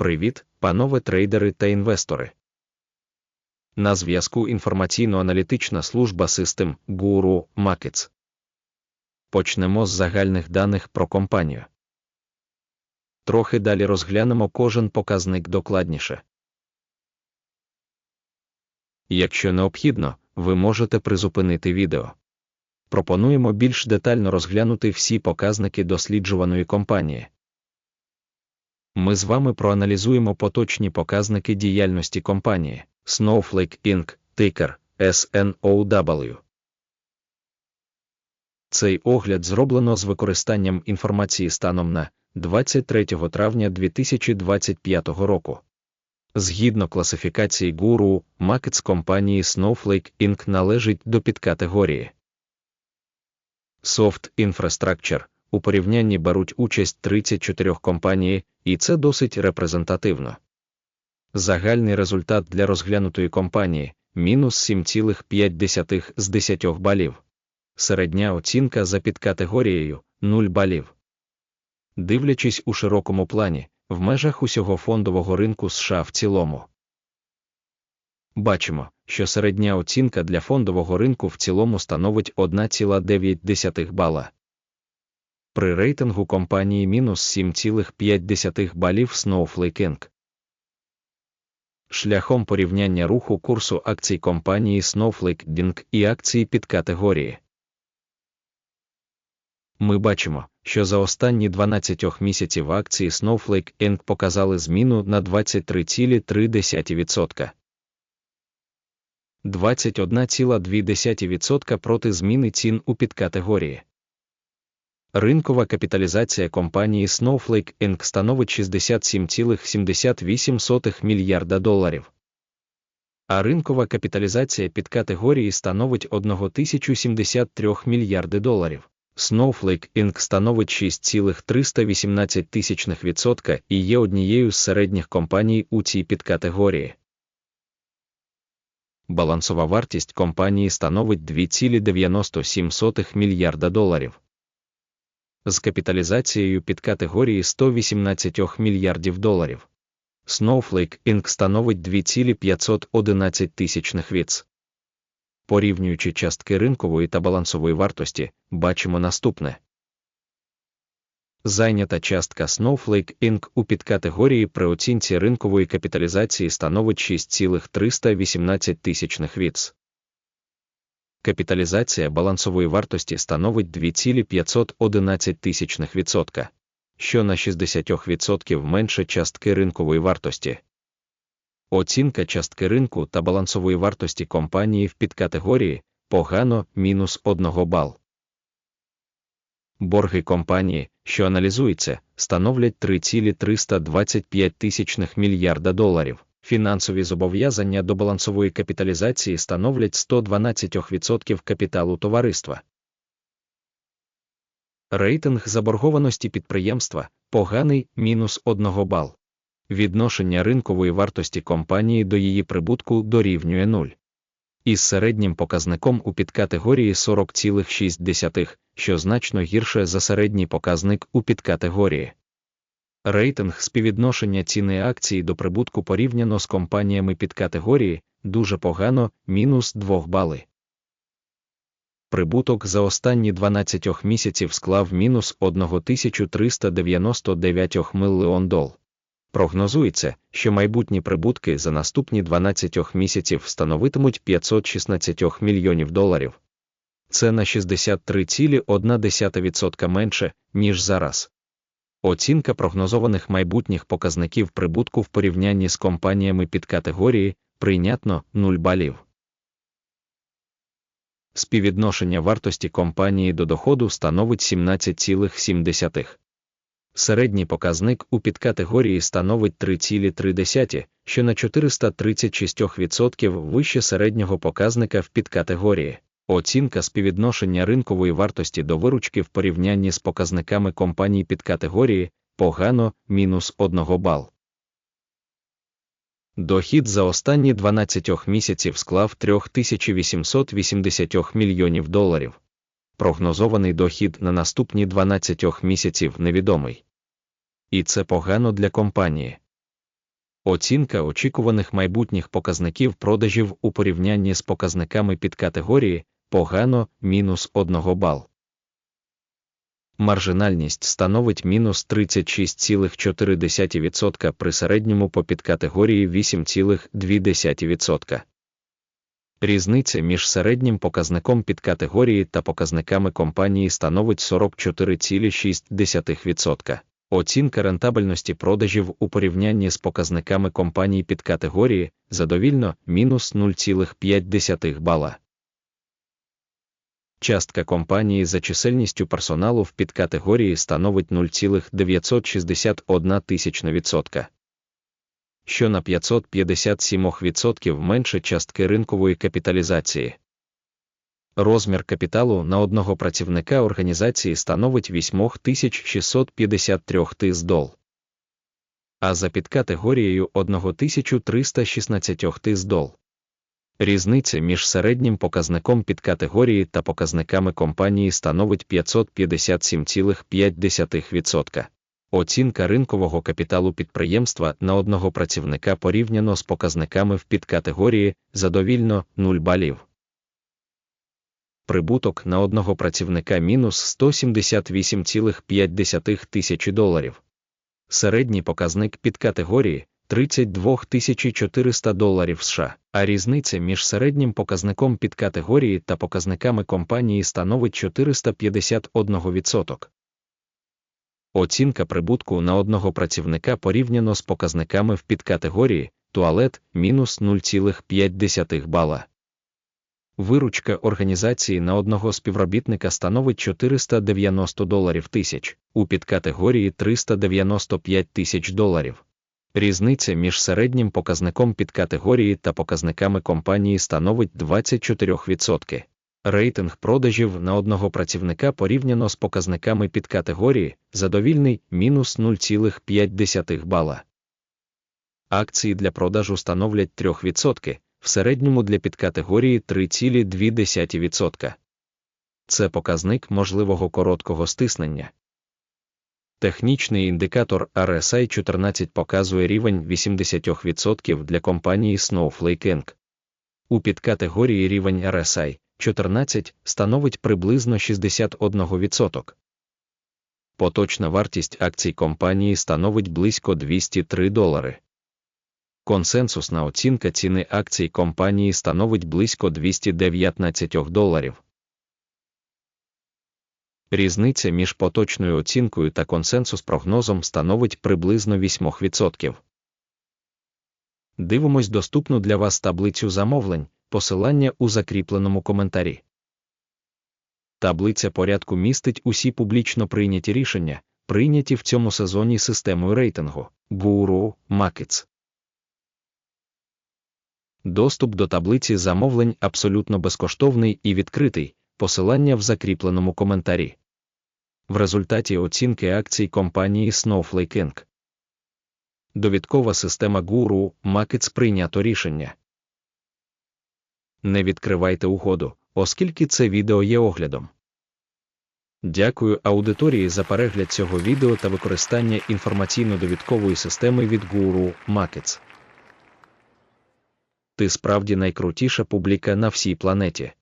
Привіт, панове трейдери та інвестори. На зв'язку інформаційно-аналітична служба систем Guru Markets. Почнемо з загальних даних про компанію. Трохи далі розглянемо кожен показник докладніше. Якщо необхідно, ви можете призупинити відео. Пропонуємо більш детально розглянути всі показники досліджуваної компанії. Ми з вами проаналізуємо поточні показники діяльності компанії Snowflake Inc. тикер SNOW. Цей огляд зроблено з використанням інформації станом на 23 травня 2025 року. Згідно класифікації Guru, Markets компанії Snowflake Inc. належить до підкатегорії Soft Infrastructure. У порівнянні беруть участь 34 компанії, і це досить репрезентативно. Загальний результат для розглянутої компанії мінус 7,5 з 10 балів. Середня оцінка за підкатегорією 0 балів. Дивлячись у широкому плані, в межах усього фондового ринку США в цілому. Бачимо, що середня оцінка для фондового ринку в цілому становить 1,9 бала. При рейтингу компанії мінус 7,5 балів Snowflake Inc. Шляхом порівняння руху курсу акцій компанії Snowflake Inc. і акції під категорії. Ми бачимо, що за останні 12 місяців акції Snowflake Inc. показали зміну на 23,3%. 21,2% проти зміни цін у підкатегорії. Ринкова капіталізація компанії Snowflake Inc. становить 67,78 мільярда доларів. А ринкова капіталізація підкатегорії становить 1073 мільярди доларів. Snowflake Inc. становить 6,318% і є однією з середніх компаній у цій підкатегорії. Балансова вартість компанії становить 2,97 мільярда доларів з капіталізацією під категорії 118 мільярдів доларів. Snowflake Inc. становить 2,511 тисячних віц. Порівнюючи частки ринкової та балансової вартості, бачимо наступне. Зайнята частка Snowflake Inc. у підкатегорії при оцінці ринкової капіталізації становить 6,318 тисячних віц капіталізація балансової вартості становить 2,511%, що на 60% менше частки ринкової вартості. Оцінка частки ринку та балансової вартості компанії в підкатегорії погано мінус 1 бал. Борги компанії, що аналізуються, становлять 3,325 мільярда доларів. Фінансові зобов'язання до балансової капіталізації становлять 112% капіталу товариства. Рейтинг заборгованості підприємства поганий мінус 1 бал. Відношення ринкової вартості компанії до її прибутку дорівнює 0. Із середнім показником у підкатегорії 40,6, що значно гірше за середній показник у підкатегорії. Рейтинг співвідношення ціни акції до прибутку порівняно з компаніями під категорії дуже погано мінус 2 бали. Прибуток за останні 12 місяців склав мінус 1399 мільйон дол. Прогнозується, що майбутні прибутки за наступні 12 місяців становитимуть 516 мільйонів доларів. Це на 63,1% менше, ніж зараз. Оцінка прогнозованих майбутніх показників прибутку в порівнянні з компаніями під категорії прийнятно 0 балів. Співвідношення вартості компанії до доходу становить 17,7. Середній показник у підкатегорії становить 3,3, що на 436% вище середнього показника в підкатегорії. Оцінка співвідношення ринкової вартості до виручки в порівнянні з показниками компаній під категорії погано мінус 1 бал. Дохід за останні 12 місяців склав 3880 мільйонів доларів. Прогнозований дохід на наступні 12 місяців невідомий. І це погано для компанії. Оцінка очікуваних майбутніх показників продажів у порівнянні з показниками під категорії погано мінус 1 бал. Маржинальність становить мінус 36,4% при середньому по підкатегорії 8,2%. Різниця між середнім показником підкатегорії та показниками компанії становить 44,6%. Оцінка рентабельності продажів у порівнянні з показниками компаній підкатегорії задовільно мінус 0,5 бала. Частка компанії за чисельністю персоналу в підкатегорії становить 0,961 тисячна відсотка, що на 557% менше частки ринкової капіталізації. Розмір капіталу на одного працівника організації становить 8653 тис дол. А за підкатегорією 1316 тис дол. Різниця між середнім показником підкатегорії та показниками компанії становить 557,5%. Оцінка ринкового капіталу підприємства на одного працівника порівняно з показниками в підкатегорії задовільно 0 балів. Прибуток на одного працівника мінус 178,5 тисячі доларів. Середній показник підкатегорії 32 400 доларів США, а різниця між середнім показником підкатегорії та показниками компанії становить 451%. Оцінка прибутку на одного працівника порівняно з показниками в підкатегорії туалет мінус 0,5 бала. Виручка організації на одного співробітника становить 490 доларів тисяч, у підкатегорії 395 тисяч доларів. Різниця між середнім показником підкатегорії та показниками компанії становить 24%. Рейтинг продажів на одного працівника порівняно з показниками підкатегорії задовільний мінус 0,5 бала. Акції для продажу становлять 3%, в середньому для підкатегорії 3,2%. Це показник можливого короткого стиснення. Технічний індикатор RSI 14 показує рівень 80% для компанії Snowflake Inc. У підкатегорії рівень RSI 14 становить приблизно 61%. Поточна вартість акцій компанії становить близько 203 долари. Консенсусна оцінка ціни акцій компанії становить близько 219 доларів. Різниця між поточною оцінкою та консенсус прогнозом становить приблизно 8%. Дивимось доступну для вас таблицю замовлень, посилання у закріпленому коментарі. Таблиця порядку містить усі публічно прийняті рішення, прийняті в цьому сезоні системою рейтингу Guru Markets. Доступ до таблиці замовлень абсолютно безкоштовний і відкритий, посилання в закріпленому коментарі. В результаті оцінки акцій компанії Snowflake Inc. Довідкова система Guru Markets прийнято рішення. Не відкривайте угоду, оскільки це відео є оглядом. Дякую аудиторії за перегляд цього відео та використання інформаційно-довідкової системи від Guru Markets. Ти справді найкрутіша публіка на всій планеті.